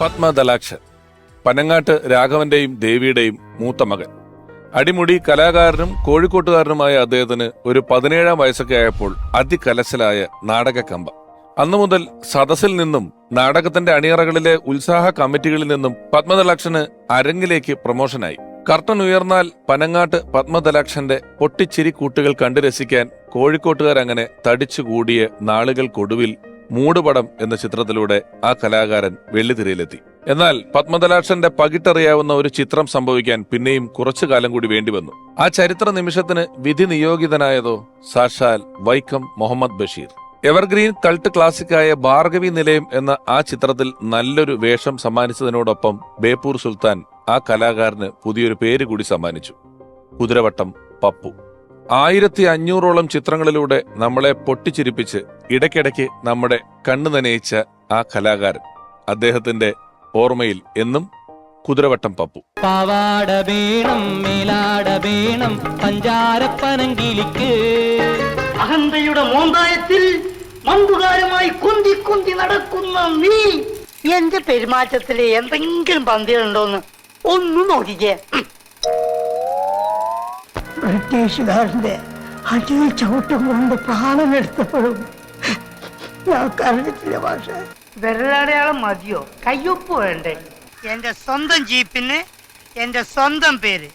പത്മദലാക്ഷൻ. പനങ്ങാട്ട് രാഘവന്റെയും ദേവിയുടെയും മൂത്ത മകൻ. അടിമുടി കലാകാരനും കോഴിക്കോട്ടുകാരനുമായ അദ്ദേഹത്തിന് ഒരു പതിനേഴാം വയസ്സൊക്കെ ആയപ്പോൾ അതികലശലായ നാടകക്കമ്പ. അന്നു മുതൽ സദസ്സിൽ നിന്നും നാടകത്തിന്റെ അണിയറകളിലെ ഉത്സാഹ കമ്മിറ്റികളിൽ നിന്നും പത്മദലാക്ഷന് അരങ്ങിലേക്ക് പ്രൊമോഷനായി. കർട്ടൻ ഉയർന്നാൽ പനങ്ങാട്ട് പത്മദലാക്ഷന്റെ പൊട്ടിച്ചിരി കൂട്ടുകൾ കണ്ടു രസിക്കാൻ കോഴിക്കോട്ടുകാരങ്ങനെ തടിച്ചുകൂടിയ നാളുകൾക്കൊടുവിൽ മൂടുപടം എന്ന ചിത്രത്തിലൂടെ ആ കലാകാരൻ വെള്ളിത്തിരയിലെത്തി എന്നാൽ പത്മദലാക്ഷന്റെ പകിട്ടറിയാവുന്ന ഒരു ചിത്രം സംഭവിക്കാൻ പിന്നെയും കുറച്ചു കാലം കൂടി വേണ്ടിവന്നു ആ ചരിത്ര നിമിഷത്തിന് വിധി നിയോഗിതനായതോ സാക്ഷാൽ വൈക്കം മുഹമ്മദ് ബഷീർ. എവർഗ്രീൻ കൾട്ട് ക്ലാസിക്കായ ഭാർഗവി നിലയം എന്ന ആ ചിത്രത്തിൽ നല്ലൊരു വേഷം സമ്മാനിച്ചതിനോടൊപ്പം ബേപ്പൂർ സുൽത്താൻ ആ കലാകാരന് പുതിയൊരു പേര് കൂടി സമ്മാനിച്ചു. കുതിരവട്ടം പപ്പു. ആയിരത്തി അഞ്ഞൂറോളം ചിത്രങ്ങളിലൂടെ നമ്മളെ പൊട്ടിച്ചിരിപ്പിച്ച് ഇടയ്ക്കിടയ്ക്ക് നമ്മുടെ കണ്ണു നനയിച്ച ആ കലാകാരൻ അദ്ദേഹത്തിന്റെ ഓർമ്മയിൽ എന്നും കുതിരവട്ടം പപ്പു. പാവാട വേണം മേലാട വേണം പഞ്ചാരപ്പനങ്കിലിക്ക്. അഹന്തയുടെ മോന്തായത്തിൽ മന്ദുകാരമായി കുന്തി കുന്തി നടക്കുന്ന നീ. എന്റെ പെരുമാറ്റത്തിൽ എന്തെങ്കിലും പന്തികളുണ്ടോന്ന് ഒന്ന് നോക്കിക്കേ. ഉം. ബ്രിട്ടീഷുകാരന്റെ അടിയിൽ ചവിട്ടം കൊണ്ട് പ്രാണനെടുത്തപ്പോഴും ഞാൻ കരഞ്ഞിട്ടില്ല ഭാഷ വിരലടയാളം മതിയോ? കയ്യൊപ്പ് വേണ്ടേ? എന്റെ സ്വന്തം ജീപ്പിന് എന്റെ സ്വന്തം പേര്?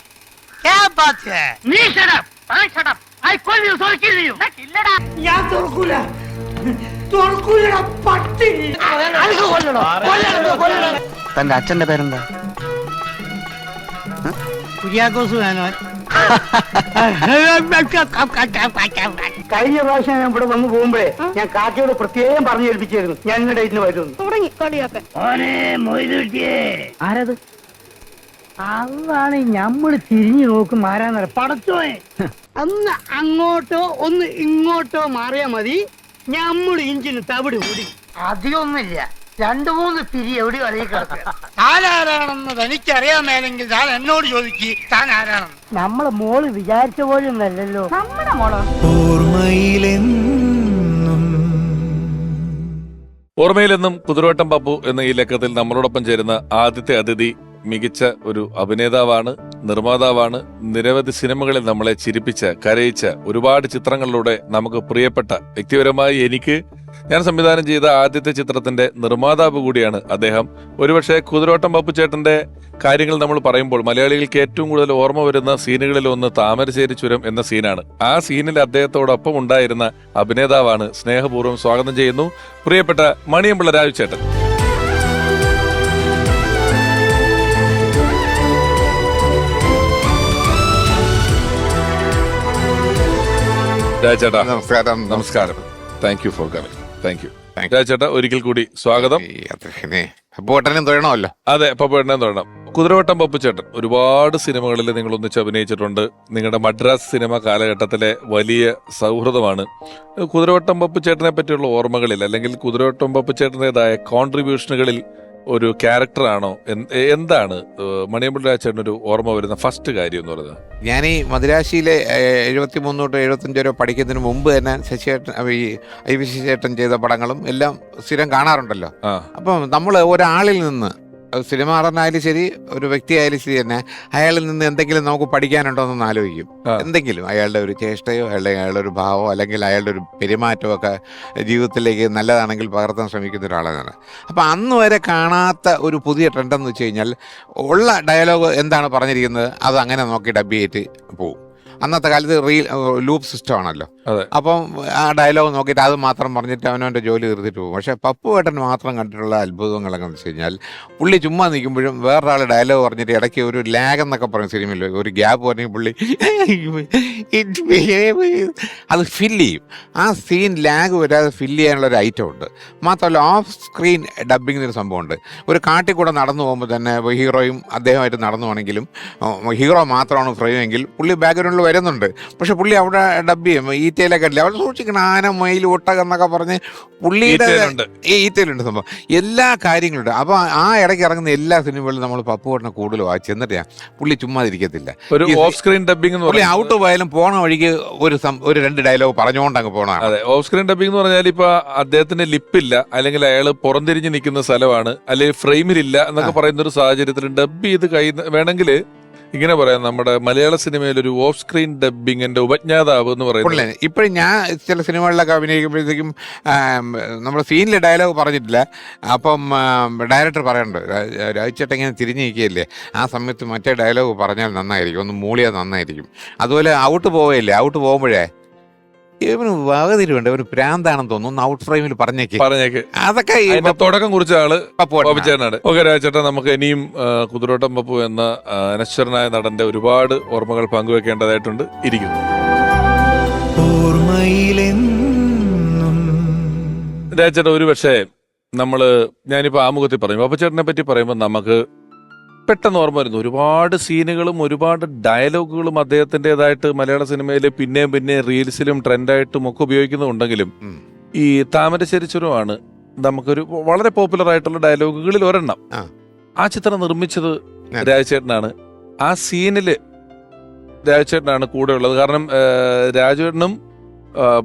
ഞാൻ തുറക്കൂല. തുറക്കൂലടാ പട്ടി. തന്റെ അച്ഛന്റെ പേരെന്താ? കുര്യാക്കോസ് വേണോ? കഴിഞ്ഞ പ്രാവശ്യം ഞാൻ ഇവിടെ വന്ന് പോകുമ്പോഴേ ഞാൻ കാക്കയോട് പ്രത്യേകം പറഞ്ഞു ഏൽപ്പിച്ചിരുന്നു. ഞാൻ ഇന്ന് ഡേറ്റിന് വരുന്നു. തുടങ്ങി കളിയാക്കാൻ. ആരത്? അതാണ് നമ്മൾ തിരിഞ്ഞു നോക്കും ആരാന്നറിയ. പടച്ചോയെ അന്ന് അങ്ങോട്ടോ ഒന്ന് ഇങ്ങോട്ടോ മാറിയാ മതി. ഞമ്മൾ ഇഞ്ചിന് തവിട് കൂടി. അധികമൊന്നുമില്ല. രണ്ടു മൂന്ന് പിരി എവിടെ കളിയിൽ കിടക്കുക. താനാരാണെന്ന് തനിക്ക് അറിയാമെങ്കിൽ താൻ എന്നോട് ചോദിക്ക് താൻ ആരാണെന്ന് നമ്മളെ മോൾ വിചാരിച്ച പോലും അല്ലല്ലോ നമ്മുടെ മോളോ? ഓർമ്മയിലെന്നും. കുതിരവട്ടം പപ്പു എന്ന ഈ ലക്കത്തിൽ നമ്മളോടൊപ്പം ചേരുന്ന ആദ്യത്തെ അതിഥി മികച്ച ഒരു അഭിനേതാവാണ് നിർമ്മാതാവാണ്. നിരവധി സിനിമകളിൽ നമ്മളെ ചിരിപ്പിച്ച കരയിച്ച ഒരുപാട് ചിത്രങ്ങളിലൂടെ നമുക്ക് പ്രിയപ്പെട്ട വ്യക്തിപരമായി എനിക്ക് ഞാൻ സംവിധാനം ചെയ്ത ആദ്യത്തെ ചിത്രത്തിന്റെ നിർമ്മാതാവ് കൂടിയാണ് അദ്ദേഹം. ഒരുപക്ഷെ കുതിരോട്ടം പപ്പു ചേട്ടന്റെ കാര്യങ്ങൾ നമ്മൾ പറയുമ്പോൾ മലയാളികൾക്ക് ഏറ്റവും കൂടുതൽ ഓർമ്മ വരുന്ന സീനുകളിൽ ഒന്ന് താമരശ്ശേരി ചുരം എന്ന സീനാണ്. ആ സീനിൽ അദ്ദേഹത്തോടൊപ്പം ഉണ്ടായിരുന്ന അഭിനേതാവാണ് സ്നേഹപൂർവം സ്വാഗതം ചെയ്യുന്നു. പ്രിയപ്പെട്ട മണിയമ്പിള്ള രാജു രാജേട്ടാ നമസ്കാരം. നമസ്കാരം. Thank you for coming thank you രാജേട്ടാ ഒരിക്കൽ കൂടി സ്വാഗതം. ബോട്ടനും തൊഴണമല്ലോ. അതെ പപ്പേട്ടനെ തൊഴണം. കുതിരവട്ടം പപ്പുചേട്ടൻ ഒരുപാട് സിനിമകളിൽ നിങ്ങൾ ഒന്നിച്ച് അഭിനയിച്ചിട്ടുണ്ട്. നിങ്ങളുടെ മദ്രാസ് സിനിമ കാലഘട്ടത്തിലെ വലിയ സൗഹൃദമാണ്. കുതിരവട്ടം പപ്പുചേട്ടനെ പറ്റിയുള്ള ഓർമ്മകളിൽ അല്ലെങ്കിൽ കുതിരവട്ടം പപ്പുചേട്ടന്റെതായ കോൺട്രിബ്യൂഷനുകളിൽ ഒരു ക്യാരക്ടറാണോ? എന്താണ്? മണിയമ്പിള്ള രാജേട്ടൻ ഒരു ഓർമ്മ വരുന്ന ഫസ്റ്റ് കാര്യം എന്ന് പറയുന്നത്? ഞാൻ ഈ മദുരാശിയിലെ എഴുപത്തി മൂന്ന് തൊട്ട് എഴുപത്തഞ്ച് വരെ പഠിക്കുന്നതിന് മുമ്പ് തന്നെ ശശിയേട്ടൻ ഈ ഐ വി ശശിയേട്ടൻ ചെയ്ത പടങ്ങളും എല്ലാം സ്ഥിരം കാണാറുണ്ടല്ലോ. അപ്പം നമ്മൾ ഒരാളിൽ നിന്ന് അത് സിനിമ നടനായാലും ശരി ഒരു വ്യക്തിയായാലും ശരി തന്നെ അയാളിൽ നിന്ന് എന്തെങ്കിലും നമുക്ക് പഠിക്കാനുണ്ടോ എന്നൊന്ന് ആലോചിക്കും. എന്തെങ്കിലും അയാളുടെ ഒരു ചേഷ്ടയോ അല്ലെങ്കിൽ അയാളുടെ ഒരു ഭാവമോ അല്ലെങ്കിൽ അയാളുടെ ഒരു പെരുമാറ്റമോ ഒക്കെ ജീവിതത്തിലേക്ക് നല്ലതാണെങ്കിൽ പകർത്താൻ ശ്രമിക്കുന്ന ഒരാളാണ്. അപ്പോൾ അന്ന് വരെ കാണാത്ത ഒരു പുതിയ ട്രെൻഡെന്ന് വെച്ച് കഴിഞ്ഞാൽ ഉള്ള ഡയലോഗ് എന്താണ് പറഞ്ഞിരിക്കുന്നത്? അത് അങ്ങനെ നോക്കി ഡബ് ചെയ്തിട്ട് പോവും. അന്നത്തെ കാലത്ത് റീൽ ലൂപ്പ് സിസ്റ്റം ആണല്ലോ. അതെ. അപ്പം ആ ഡയലോഗ് നോക്കിയിട്ട് അത് മാത്രം പറഞ്ഞിട്ട് അവനവന്റെ ജോലി തീർത്തിട്ട് പോകും. പക്ഷേ പപ്പു ഏട്ടൻ മാത്രം കണ്ടിട്ടുള്ള അത്ഭുതങ്ങളൊക്കെ വെച്ച് കഴിഞ്ഞാൽ പുള്ളി ചുമ്മാ നിൽക്കുമ്പോഴും വേറൊരാൾ ഡയലോഗ് പറഞ്ഞിട്ട് ഇടയ്ക്ക് ഒരു ലാഗ് എന്നൊക്കെ പറയും സിനിമയിൽ ഒരു ഗ്യാപ്പ് പറഞ്ഞ പുള്ളി അത് ഫില്ല് ചെയ്യും. ആ സീൻ ലാഗ് വരാതെ ഫില്ല് ചെയ്യാനുള്ള ഒരു ഐറ്റം ഉണ്ട്. മാത്രമല്ല ഓഫ് സ്ക്രീൻ ഡബിങ് ഒരു സംഭവമുണ്ട്. ഒരു കാട്ടിൽ കൂടെ നടന്നു പോകുമ്പോൾ തന്നെ ഹീറോയും അദ്ദേഹമായിട്ട് നടന്നു പോകണമെങ്കിലും ഹീറോ മാത്രമാണ് ഫ്രെയിമെങ്കിൽ പുള്ളി ബാക്ക്ഗ്രൗണ്ടിൽ വരുന്നുണ്ട്. പക്ഷേ പുള്ളി അവിടെ ഡബ് ചെയ്യും. ഈ ഡീറ്റെയിൽ ഒക്കെ ഇല്ല അവൾ സൂക്ഷിക്കണം. ആന മയിൽ ഒട്ടകം എന്നൊക്കെ പറഞ്ഞ് പുള്ളിയുടെ Detail ഉണ്ട്. സംഭവം. എല്ലാ കാര്യങ്ങളുണ്ട്. അപ്പോൾ ആ ഇടയ്ക്ക് ഇറങ്ങുന്ന എല്ലാ സിനിമകളിലും നമ്മൾ പപ്പു പറഞ്ഞ കൂടുതൽ വായിച്ചു എന്നിട്ടാ പുള്ളി ചുമ്മാതിരിക്കത്തില്ല ഒരു ഓഫ് സ്ക്രീൻ ഡബിംഗ് പുള്ളി ഔട്ട് പോയാലും പോണ വഴിക്ക് ഒരു ഒരു രണ്ട് ഡയലോഗ് പറഞ്ഞുകൊണ്ട് അങ്ങ് പോണ അതെ ഓഫ് സ്ക്രീൻ ഡബിംഗ് എന്ന് പറഞ്ഞാൽ ഇപ്പൊ അദ്ദേഹത്തിന്റെ ലിപ്പില്ല അല്ലെങ്കിൽ അയാൾ പുറംതിരിഞ്ഞ് നിൽക്കുന്ന സ്ഥലമാണ് അല്ലെങ്കിൽ ഫ്രെയിമിലില്ല എന്നൊക്കെ പറയുന്ന ഒരു സാഹചര്യത്തിൽ ഡബ് ചെയ്ത് കൈ വേണമെങ്കിൽ ഇങ്ങനെ പറയാം നമ്മുടെ മലയാള സിനിമയിൽ ഒരു ഓഫ് സ്ക്രീൻ ഡബിങ്ങിന്റെ ഉപജ്ഞാതാവ് എന്ന് പറയുന്നത് ഇപ്പോഴും ഞാൻ ചില സിനിമകളിലൊക്കെ അഭിനയിക്കുമ്പോഴത്തേക്കും നമ്മൾ സീനിലെ ഡയലോഗ് പറഞ്ഞിട്ടില്ല. അപ്പം ഡയറക്ടർ പറയണ്ട് രാജ്ചേട്ടൻ ഇങ്ങനെ തിരിഞ്ഞിരിക്കുകയല്ലേ ആ സമയത്ത് മറ്റേ ഡയലോഗ് പറഞ്ഞാൽ നന്നായിരിക്കും ഒന്ന് മൂളിയാൽ നന്നായിരിക്കും. അതുപോലെ ഔട്ട് പോവുകയില്ലേ ഔട്ട് പോകുമ്പോഴേ ഇവന് വകതിരിവുണ്ട് ഇവന് പ്രാന്താണെന്ന് തോന്നുന്നു. ഔട്ട് ഫ്രെയിമിൽ പറഞ്ഞേക്ക്. പറഞ്ഞേക്ക്. അതൊക്കെ ഈ അതിന്റെ തുടക്കം കുറിച്ച ആൾ പപ്പുവേട്ടനാ. പപ്പിച്ചേട്ടനാണ് ഓക്കെ രാജേട്ടാ നമുക്ക് ഇനിയും ആ, കുതിരോട്ടം പപ്പു എന്ന ആ, അനശ്വരനായ നടന്റെ ഒരുപാട് ഓർമ്മകൾ പങ്കുവെക്കേണ്ടതായിട്ടുണ്ട്. ഇരിക്കുന്നു. ഓർമ്മയിലെന്നും രാജേട്ട ഒരു പക്ഷേ നമ്മൾ ഞാനിപ്പോ ആമുഖത്തിൽ പറയും. പപ്പുചേട്ടനെ പറ്റി പറയുമ്പോൾ നമുക്ക് പെട്ടെന്ന് ഓർമ്മ വരുന്നു ഒരുപാട് സീനുകളും ഒരുപാട് ഡയലോഗുകളും അദ്ദേഹത്തിന്റെതായിട്ട് മലയാള സിനിമയിൽ പിന്നെയും പിന്നെ റീൽസിലും ട്രെൻഡായിട്ടും ഒക്കെ ഉപയോഗിക്കുന്നുണ്ടെങ്കിലും. ഈ താമരശ്ശേരി ചുരമാണ് നമുക്കൊരു വളരെ പോപ്പുലർ ആയിട്ടുള്ള ഡയലോഗുകളിൽ ഒരെണ്ണം ആ. ചിത്രം നിർമ്മിച്ചത്. രാജചേട്ടനാണ് ആ സീനിൽ രാജചേട്ടനാണ് കൂടെ ഉള്ളത് കാരണം രാജേട്ടനും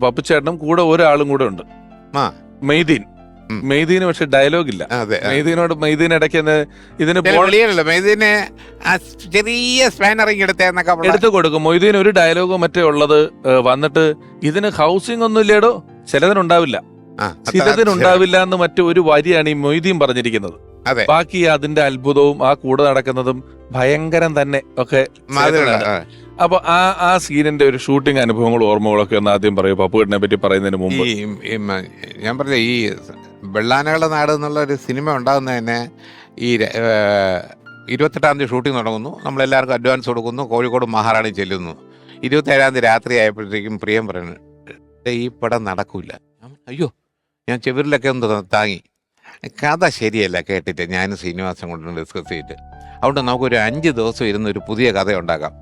പപ്പുചേട്ടനും കൂടെ ഒരാളും കൂടെ ഉണ്ട്. മെയ്തീൻ. മെയ്തീന് പക്ഷെ ഡയലോഗ് ഇല്ല മെയ്തീനോട് മെയ്തീൻ ഇടയ്ക്ക് ഇതിന് ആ ചെറിയ സ്പാനറിങ് എടുത്തേന്നൊക്കെ എടുത്തു കൊടുക്കും. മൊയ്തീൻ ഒരു ഡയലോഗും മറ്റേ ഉള്ളത് വന്നിട്ട് ഇതിന് ഹൗസിംഗ് ഒന്നും ഇല്ലേടോ? ചിലതിനുണ്ടാവില്ല. ചിലതിനുണ്ടാവില്ല എന്ന് മറ്റേ ഒരു വരിയാണ് ഈ മൊയ്തീൻ പറഞ്ഞിരിക്കുന്നത്. ബാക്കി അതിന്റെ അത്ഭുതവും ആ കൂടെ നടക്കുന്നതും ഭയങ്കരം തന്നെ ഒക്കെ. അപ്പൊ ആ ആ സീനിന്റെ ഒരു ഷൂട്ടിംഗ് അനുഭവങ്ങളും ഓർമ്മകളൊക്കെ ഒന്ന് ആദ്യം പറയൂ. പപ്പുകെട്ടിനെ പറ്റി പറയുന്നതിന് മുമ്പ്. ഞാൻ പറഞ്ഞ ഈ വെള്ളാനകളുടെ നാട് എന്നുള്ള ഒരു സിനിമ ഉണ്ടാകുന്ന തന്നെ ഈ ഇരുപത്തെട്ടാം തീയതി ഷൂട്ടിംഗ് തുടങ്ങുന്നു. നമ്മളെല്ലാവർക്കും അഡ്വാൻസ് കൊടുക്കുന്നു. കോഴിക്കോട് മഹാറാണി ചെല്ലുന്നു. ഇരുപത്തേഴാം തീയതി രാത്രി ആയപ്പോഴത്തേക്കും പ്രിയം പറയുന്നു ഈ പടം നടക്കൂല. അയ്യോ ഞാൻ ചെവിരിലൊക്കെ ഒന്ന് താങ്ങി. കഥ ശരിയല്ല കേട്ടിട്ട് ഞാൻ ശ്രീനിവാസം കൊണ്ട് ഡിസ്കസ് ചെയ്തിട്ട്. അതുകൊണ്ട് നമുക്കൊരു അഞ്ച് ദിവസം ഇരുന്ന് ഒരു പുതിയ കഥ ഉണ്ടാക്കാം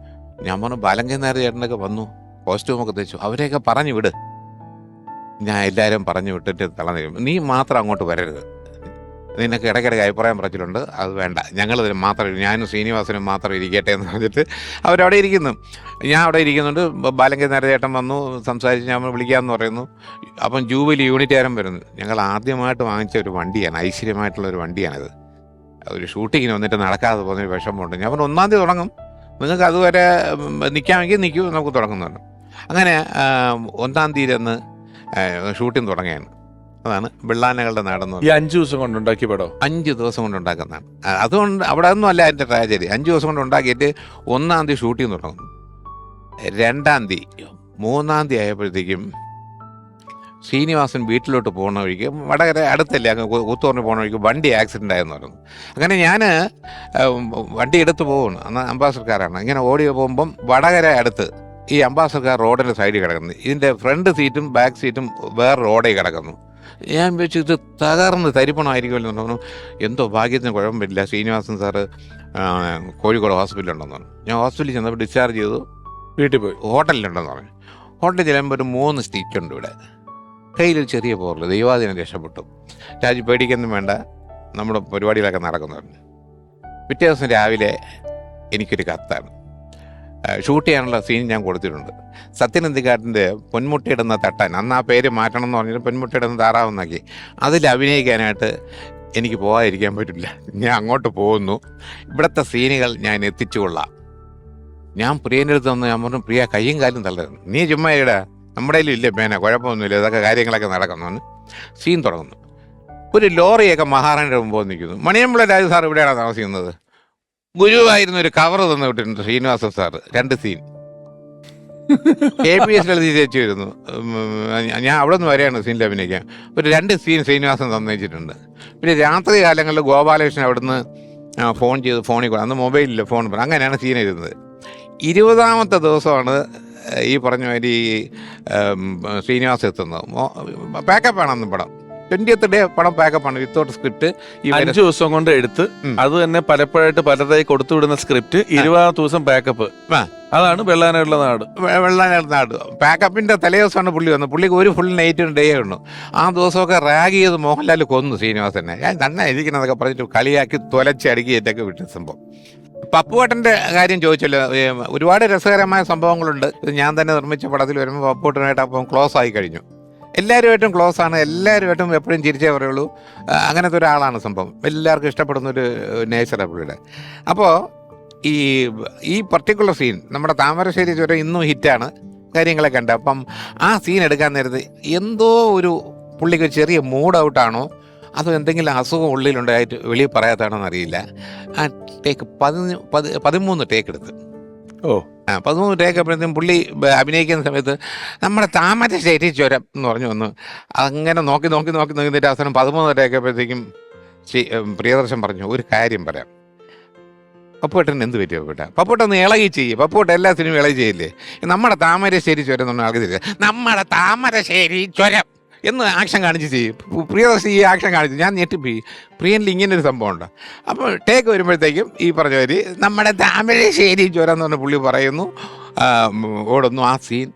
ഞാൻ പറഞ്ഞു ബാലങ്കൻ ചേട്ടനൊക്കെ വന്നു കോസ്റ്റ്യൂമൊക്കെ തെച്ചു. അവരെയൊക്കെ പറഞ്ഞു വിട്. ഞാൻ എല്ലാവരും പറഞ്ഞു വിട്ടിട്ട് തളർന്നു നീ മാത്രം അങ്ങോട്ട് വരരുത്. നിനക്ക് ഇടയ്ക്കിടയ്ക്ക് അഭിപ്രായം പറച്ചിലുണ്ട്. അത് വേണ്ട. ഞങ്ങളിതിന് മാത്രം ഞാനും ശ്രീനിവാസനും മാത്രം ഇരിക്കട്ടെ എന്ന് പറഞ്ഞിട്ട് അവരവിടെ ഇരിക്കുന്നു. ഞാൻ അവിടെ ഇരിക്കുന്നുണ്ട്. ബാലങ്കി നരചേട്ടൻ വന്നു. സംസാരിച്ച് ഞാൻ വിളിക്കാമെന്ന് പറയുന്നു. അപ്പം ജൂബിലി യൂണിറ്റുകാരൻ വരുന്നു. ഞങ്ങൾ ആദ്യമായിട്ട് വാങ്ങിച്ച ഒരു വണ്ടിയാണ്. ഐശ്വര്യമായിട്ടുള്ള ഒരു വണ്ടിയാണിത്. ഒരു ഷൂട്ടിങ്ങിന് വന്നിട്ട് നടക്കാതെ പോകുന്നൊരു വിഷമമുണ്ട്. ഞാൻ പറഞ്ഞു ഒന്നാം തീയതി തുടങ്ങും. നിങ്ങൾക്ക് അതുവരെ നിൽക്കാമെങ്കിൽ നിൽക്കൂ. നമുക്ക് തുടങ്ങുന്നുണ്ട്. അങ്ങനെ ഒന്നാം തീയതി അന്ന് ഷൂട്ടിംഗ് തുടങ്ങിയാണ്. അതാണ് വെള്ളാനകളുടെ നാടെന്ന് ഈ അഞ്ച് ദിവസം കൊണ്ട് ഉണ്ടാക്കിയ പടം? അഞ്ച് ദിവസം കൊണ്ട് ഉണ്ടാക്കുന്നതാണ്. അതുകൊണ്ട് അവിടെ ഒന്നും അല്ല അതിന്റെ ട്രാജഡി അഞ്ച് ദിവസം കൊണ്ട് ഉണ്ടാക്കിയിട്ട് ഒന്നാം തീയതി ഷൂട്ടിംഗ് തുടങ്ങുന്നു. രണ്ടാം തീയതി മൂന്നാം തീയതി ആയപ്പോഴത്തേക്കും ശ്രീനിവാസൻ വീട്ടിലോട്ട് പോകുന്ന വഴിക്ക് വടകര അടുത്തല്ലേ അങ്ങ് കൂത്തുപറഞ്ഞ് പോകുന്ന വഴിക്ക് വണ്ടി ആക്സിഡന്റ് ആയെന്ന് പറഞ്ഞു. അങ്ങനെ ഞാൻ വണ്ടി എടുത്ത് പോവുകയാണ് അന്ന് അംബാസഡർക്കാരാണ് ഇങ്ങനെ ഓടി പോകുമ്പം വടകര അടുത്ത് ഈ അംബാസഡർക്കാർ റോഡിന്റെ സൈഡിൽ കിടക്കുന്നത് ഇതിന്റെ ഫ്രണ്ട് സീറ്റും ബാക്ക് സീറ്റും വേറെ റോഡേ കിടക്കുന്നു. ഞാൻ വെച്ച് ഇത് തകർന്ന് തരിപ്പണമായിരിക്കുമല്ലോ എന്ന് പറഞ്ഞു. എന്തോ ഭാഗ്യത്തിന് കുഴപ്പമില്ല. ശ്രീനിവാസൻ സാറ് കോഴിക്കോട് ഹോസ്പിറ്റലുണ്ടെന്ന് പറഞ്ഞു. ഞാൻ ഹോസ്പിറ്റലിൽ ചെന്നപ്പോൾ ഡിസ്ചാർജ് ചെയ്തു. വീട്ടിൽ പോയി. ഹോട്ടലിലുണ്ടെന്ന് പറഞ്ഞു. ഹോട്ടലിൽ ചെല്ലുമ്പോൾ ഒരു മൂന്ന് സ്റ്റിച്ചുണ്ട് ഇവിടെ. കയ്യിൽ ചെറിയ പോറിൽ ദൈവാധീനം രക്ഷപ്പെട്ടു. രാജ്യം പേടിക്കൊന്നും വേണ്ട. നമ്മുടെ പരിപാടികളൊക്കെ നടക്കുന്നുണ്ട് പിറ്റേ ദിവസം രാവിലെ എനിക്കൊരു കത്താണ്. ഷൂട്ട് ചെയ്യാനുള്ള സീൻ ഞാൻ കൊടുത്തിട്ടുണ്ട്. സത്യനന്ദിക്കാട്ടിന്റെ പൊന്മുട്ടയിടുന്ന തട്ടാൻ അന്ന് ആ പേര് മാറ്റണം എന്ന് പറഞ്ഞിട്ട് പൊന്മുട്ടയിടുന്ന താറാവെന്നാക്കി അതിൽ അഭിനയിക്കാനായിട്ട് എനിക്ക് പോകാതിരിക്കാൻ പറ്റില്ല. ഞാൻ അങ്ങോട്ട് പോകുന്നു. ഇവിടുത്തെ സീനുകൾ ഞാൻ എത്തിച്ചു കൊള്ളാം. ഞാൻ പ്രിയന്റെ അടുത്ത് വന്ന് ഞാൻ പറഞ്ഞു പ്രിയ കയ്യും കാലും തള്ളരുന്നു നീ ചുമ്മാ ഇടാ നമ്മുടെ ഇല്ല പേന? കുഴപ്പമൊന്നുമില്ല. ഇതൊക്കെ കാര്യങ്ങളൊക്കെ നടക്കുന്നു. സീൻ തുടങ്ങുന്നു. ഒരു ലോറിയൊക്കെ മഹാറാണിയുടെ മുമ്പ് നിൽക്കുന്നു മണിയമ്പള രാജു സാർ ഇവിടെയാണ് താമസിക്കുന്നത്? ഗുരുവായിരുന്ന ഒരു കവർ തന്നു വിട്ടിട്ടുണ്ട് ശ്രീനിവാസൻ സാറ് രണ്ട് സീൻ കെ പി എസ് എഴുതി ചേച്ചി വരുന്നു. ഞാൻ അവിടെ നിന്ന് വരെയാണ് സീനിൽ അഭിനയിക്കാൻ. ഒരു രണ്ട് സീൻ ശ്രീനിവാസൻ തന്നയിച്ചിട്ടുണ്ട് പിന്നെ രാത്രി കാലങ്ങളിൽ ഗോപാലകൃഷ്ണൻ അവിടുന്ന് ഫോൺ ചെയ്ത് ഫോണിൽ കൂടെ അന്ന് മൊബൈലില്ല ഫോൺ അങ്ങനെയാണ് സീൻ എഴുതുന്നത്. ഇരുപതാമത്തെ ദിവസമാണ് ഈ പറഞ്ഞ മാതിരി ശ്രീനിവാസ് എത്തുന്നത്. പാക്കപ്പാണ് അന്ന് പടം. ട്വന്റിയത്ത് ഡേ പടം പാക്കപ്പ് ആണ് വിത്തൗട്ട് സ്ക്രിപ്റ്റ് ഈ അഞ്ചു ദിവസം കൊണ്ട് എടുത്ത്. അത് തന്നെ പലപ്പോഴായിട്ട് പലതായി കൊടുത്തുവിടുന്ന സ്ക്രിപ്റ്റ് ഇരുപതാം ദിവസം പാക്കപ്പ്. അതാണ് വെള്ളാനുള്ള നാട്. വെള്ളാനുള്ള നാട്. പാക്കപ്പിന്റെ തലേ ദിവസമാണ് പുള്ളി വന്നത്. പുള്ളിക്ക് ഒരു ഫുൾ നൈറ്റും ഡേ ഉള്ളു. ആ ദിവസമൊക്കെ റാഗ് ചെയ്ത് മോഹൻലാൽ കൊന്നു ശ്രീനിവാസനെ. ഞാൻ തന്നെ ഇരിക്കണതൊക്കെ പറഞ്ഞിട്ട് കളിയാക്കി തൊലച്ചടുക്കിയിട്ടൊക്കെ വിട്ട സംഭവം. പപ്പുവേട്ടന്റെ കാര്യം ചോദിച്ചല്ലോ. ഒരുപാട് രസകരമായ സംഭവങ്ങളുണ്ട്. ഞാൻ തന്നെ നിർമ്മിച്ച പടത്തിൽ വരുമ്പോൾ പപ്പുവേട്ടനായിട്ട് അപ്പം ക്ലോസ് ആയി കഴിഞ്ഞു. എല്ലാവരുമായിട്ടും ക്ലോസ് ആണ്. എല്ലാവരുമായിട്ടും എപ്പോഴും ചിരിച്ചേ പറയുള്ളൂ. അങ്ങനത്തെ ഒരാളാണ് സംഭവം. എല്ലാവർക്കും ഇഷ്ടപ്പെടുന്ന ഒരു നേച്ചറാണ് പുള്ളിയുടെ. അപ്പോൾ ഈ ഈ പർട്ടിക്കുലർ സീൻ നമ്മുടെ താമരശ്ശേരി ചുരം ഇന്നും ഹിറ്റാണ് കാര്യങ്ങളൊക്കെ ഉണ്ട് അപ്പം ആ സീൻ എടുക്കാൻ നേരത്ത് എന്തോ ഒരു പുള്ളിക്ക് ചെറിയ മൂഡ് ഔട്ടാണോ അതോ എന്തെങ്കിലും അസുഖം ഉള്ളിലുണ്ടായിട്ട് വെളിയിൽ പറയാത്താണോ എന്നറിയില്ല. ആ ടേക്ക് പതിമൂന്ന് ടേക്ക് എടുത്ത്. ഓ. ആ പതിമൂന്ന് ടേക്ക് അപ്പോഴത്തേക്കും പുള്ളി അഭിനയിക്കുന്ന സമയത്ത് നമ്മുടെ താമര ശരി ചുരം എന്ന് പറഞ്ഞു വന്ന്. അങ്ങനെ നോക്കി നോക്കി നോക്കി നോക്കിയിട്ട് അവസാനം പതിമൂന്ന് ടേക്ക് അപ്പോഴത്തേക്കും ശ്രീ പ്രിയദർശൻ പറഞ്ഞു ഒരു കാര്യം പറയാം. പപ്പുവേട്ടൻ എന്ത് പറ്റി പപ്പുവേട്ട? പപ്പുവേട്ട ഒന്ന് ഇളകി ചെയ്യും. പപ്പുവേട്ട എല്ലാ സിനിമയും ഇളകി ചെയ്യില്ലേ? നമ്മുടെ താമരശ്ശേരി ചുരം എന്ന് പറഞ്ഞ ആൾക്ക് തിരിച്ചു നമ്മുടെ താമരശ്ശേരി ചുരം. എന്ന് ആക്ഷൻ കാണിച്ച് ചെയ്യും. പ്രിയദർശി ഈ ആക്ഷൻ കാണിച്ച് ഞാൻ ഞെട്ടിപ്പി പ്രിയനിൽ ഇങ്ങനെ ഒരു സംഭവം ഉണ്ട് അപ്പോൾ ടേക്ക് വരുമ്പോഴത്തേക്കും ഈ പറഞ്ഞവര് നമ്മുടെ താമരശ്ശേരി ചുരം എന്ന് പറഞ്ഞ പുള്ളി പറയുന്നു. ഓടുന്നു ആ സീൻ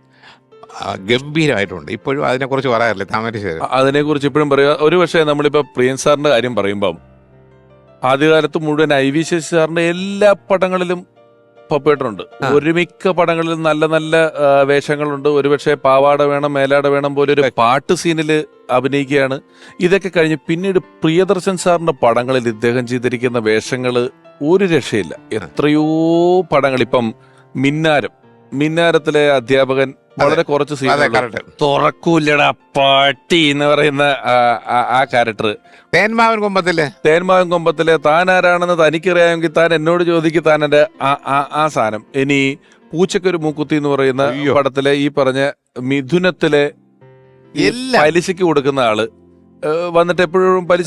ഗംഭീരമായിട്ടുണ്ട്. ഇപ്പോഴും അതിനെക്കുറിച്ച് പറയാറില്ലേ താമരശ്ശേരി അതിനെക്കുറിച്ച് ഇപ്പോഴും പറയുക ഒരു പക്ഷേ നമ്മളിപ്പോൾ പ്രിയൻ സാറിന്റെ കാര്യം പറയുമ്പം ആദ്യകാലത്ത് മുഴുവൻ ഐ വി ശശി സാറിന്റെ എല്ലാ പടങ്ങളിലും പപ്പേട്ടനുണ്ട് ഒരുമിക്ക പടങ്ങളിൽ നല്ല നല്ല വേഷങ്ങളുണ്ട്. ഒരുപക്ഷെ പാവാട വേണം മേലാട വേണം പോലെ ഒരു പാട്ട് സീനിൽ അഭിനയിക്കുകയാണ്. ഇതൊക്കെ കഴിഞ്ഞ് പിന്നീട് പ്രിയദർശൻ സാറിന്റെ പടങ്ങളിൽ ഇദ്ദേഹം ചെയ്തിരിക്കുന്ന വേഷങ്ങൾ ഒരു രക്ഷയില്ല. എത്രയോ പടങ്ങൾ ഇപ്പം മിന്നാരം മിന്നാരത്തിലെ അധ്യാപകൻ വളരെ കുറച്ച് സീൻ സീനുകൾ തുറക്കൂല്ലടാ പട്ടി എന്ന് പറയുന്ന ആ- ക്യാരക്ടർ തേന്മാവൻ കൊമ്പത്തിലെ തേന്മാവൻ കൊമ്പത്തിലെ താൻ ആരാണെന്ന് തനിക്കറിയാമെങ്കിൽ താൻ എന്നോട് ചോദിക്കും താൻ എന്റെ ആ- സാധനം. ഇനി പൂച്ചക്കൊരു മൂക്കുത്തി എന്ന് പറയുന്ന. പടത്തിലെ ഈ പറഞ്ഞ മിഥുനത്തിലെ. പലിശക്ക് കൊടുക്കുന്ന ആൾ വന്നിട്ട് എപ്പോഴും പലിശ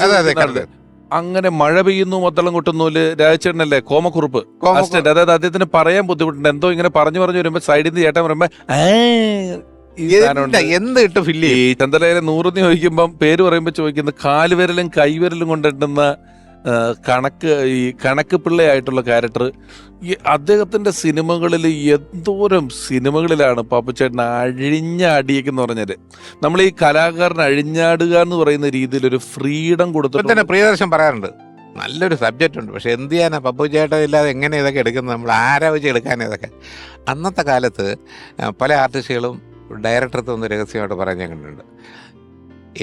അങ്ങനെ മഴ പെയ്യുന്നു മൊത്തം കൊട്ടുന്നൂൽ രാജചേട്ടനല്ലേ? കോമക്കുറുപ്പ്. കോമ- അസിസ്റ്റന്റ് അതായത് അദ്ദേഹത്തിന് പറയാൻ ബുദ്ധിമുട്ടുണ്ട്. എന്തോ ഇങ്ങനെ പറഞ്ഞു പറഞ്ഞു വരുമ്പോ സൈഡിൽ നിന്ന് ചേട്ടൻ പറയുമ്പോ ഈ സാധനമുണ്ട്." എന്ത് ഇട്ട് ഫില്ല് ഈ ചെയ്യും ചന്ദ്രലേഖനെ നൂറെന്ന് ചോദിക്കുമ്പം പേര് പറയുമ്പോൾ ചോദിക്കുന്നത് കാലുവിരലും കൈവിരലും കൊണ്ടിട്ടുന്ന കണക്ക് ഈ കണക്ക് പിള്ളയായിട്ടുള്ള ക്യാരക്ടർ ഈ അദ്ദേഹത്തിന്റെ സിനിമകളിൽ എന്തോരം സിനിമകളിലാണ് പാപ്പച്ചേട്ടൻ അഴിഞ്ഞ അടിയേക്കെന്ന് പറഞ്ഞാൽ നമ്മൾ ഈ കലാകാരൻ അഴിഞ്ഞാടുക എന്ന് പറയുന്ന രീതിയിൽ ഒരു ഫ്രീഡം കൊടുത്തിട്ടുണ്ട് പ്രിയദർശൻ പറയാറുണ്ട് നല്ലൊരു സബ്ജക്റ്റ് ഉണ്ട് പക്ഷെ എന്ത് ചെയ്യാനാ? പപ്പു ചേട്ടൻ ഇല്ലാതെ എങ്ങനെ ഇതൊക്കെ എടുക്കുന്നത്? നമ്മൾ ആരാ എടുക്കാനേ ഇതൊക്കെ? അന്നത്തെ കാലത്ത് പല ആർട്ടിസ്റ്റുകളും ഡയറക്ടർക്ക് ഒന്ന് രഹസ്യമായിട്ട് പറഞ്ഞിട്ടുണ്ട് കണ്ടിട്ടുണ്ട്.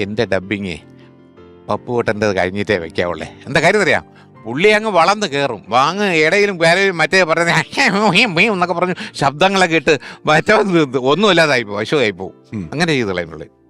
എന്റെ ഡബിങ്ങേ പപ്പുവട്ടന്റെ കഴിഞ്ഞിട്ടേ വെക്കാവുള്ളേ. എന്താ കാര്യം അറിയാം? പുള്ളി അങ്ങ് വളർന്ന് കയറും വാങ്ങ് ഇടയിലും വേലയിലും മറ്റേ പറയുന്ന എന്നൊക്കെ പറഞ്ഞു ശബ്ദങ്ങളൊക്കെ ഇട്ട് മറ്റേ ഒന്നുമില്ലാതായി പോകും അശോകായി പോകും. അങ്ങനെ ചെയ്ത് കളയുന്നുള്ളൂ